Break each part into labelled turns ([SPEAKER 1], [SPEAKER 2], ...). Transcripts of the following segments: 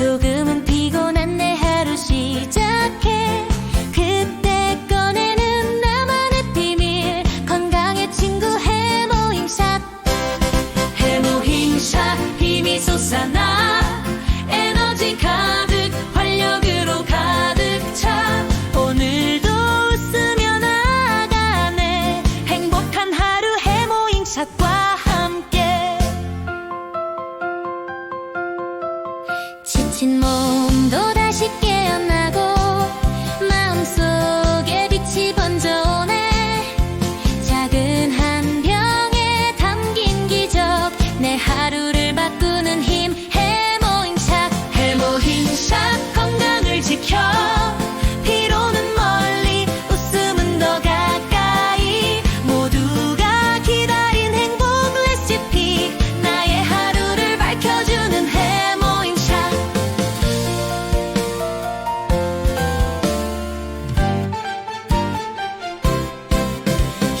[SPEAKER 1] 조금은 피곤한 내 하루 시작해. 그때 꺼내는 나만의 비밀. 건강의 친구 해모임샷. 해모임샷 힘이 솟아나. 에너지 가득 활력으로 가득 차. 오늘도 웃으며 나가네. 행복한 하루 해모임샷과 心梦都。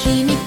[SPEAKER 1] Химик